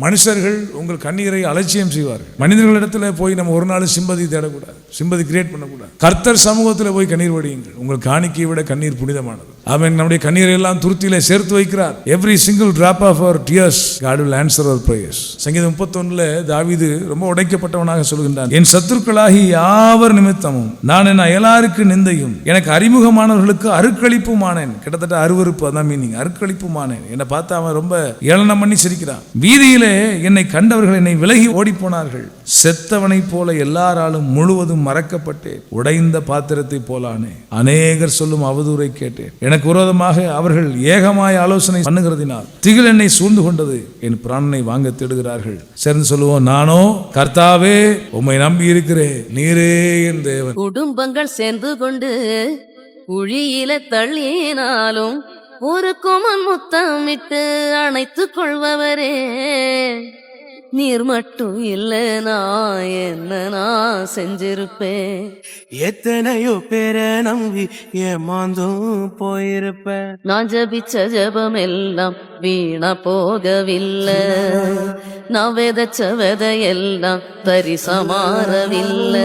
மனுஷர்கள் உங்கள் கண்ணீரை அலட்சியம் செய்வார்கள். மனிதர்களிடத்தில் போய் நம்ம ஒரு நாள் சிம்பதி தேடக்கூடாது. சிம்பதி கிரியேட் பண்ணக்கூடாது. கர்த்தர் சமூகத்தில் போய் கண்ணீர் வடியுங்கள். உங்கள் காணிக்கையை விட கண்ணீர் புனிதமானது. அவன் நம்முடைய கண்ணீரை எல்லாம் துருத்தியில சேர்த்து வைக்கிறார். Every single drop of your tears God will answer your prayers. சங்கீதம் முப்பத்தொன்னுல தாவிது ரொம்ப உடைக்கப்பட்டவனாக சொல்கின்றான். என் சத்துருக்களாகி யாவர் நிமித்தமும் நான் என் அயலாருக்கு நிந்தையும் எனக்கு அறிமுகமானவர்களுக்கு அருக்களிப்புமானேன். கிட்டத்தட்ட அருவருப்பு அதான் மீனிங் அருக்களிப்புமானேன். என்னை பார்த்து அவன் ரொம்ப ஏளனம் பண்ணி சிரிக்கிறான். வீதியில் என்னை கண்டவர்கள் என்னை விலகி ஓடிப்போனார்கள். செத்தவனைப் போல எல்லாராலும் முழுவதும் மறக்கப்பட்டேன். உடைந்த பாத்திரத்தை போலானே. அநேகர் சொல்லும் அவதூறை கேட்டேன். எனக்கு விரோதமாக அவர்கள் ஏகமாய் ஆலோசனை பண்ணுகிறதினால் திகில் என்னை சூழ்ந்து கொண்டது. என் பிராணனை வாங்க தேடுகிறார்கள். சேர்ந்து சொல்லுவோம் நானோ கர்த்தாவே உம்மை நம்பி இருக்கிறேன் நீரே என் தேவன். குடும்பங்கள் சேர்ந்து கொண்டு குழியில தள்ளினாலும் ஒரு குமன் முத்தமிட்டு அணைத்துக் கொள்பவரே. நீர் மட்டும் இல்லைனா என்ன நான் செஞ்சிருப்பேன்? எத்தனையோ பேரை நம்பி ஏமாந்தும் போயிருப்ப நான் ஜபிச்ச ஜபம் எல்லாம் வீணா போகவில்லை. நான் விதைச்ச விதையெல்லாம் பரிசமாறவில்லை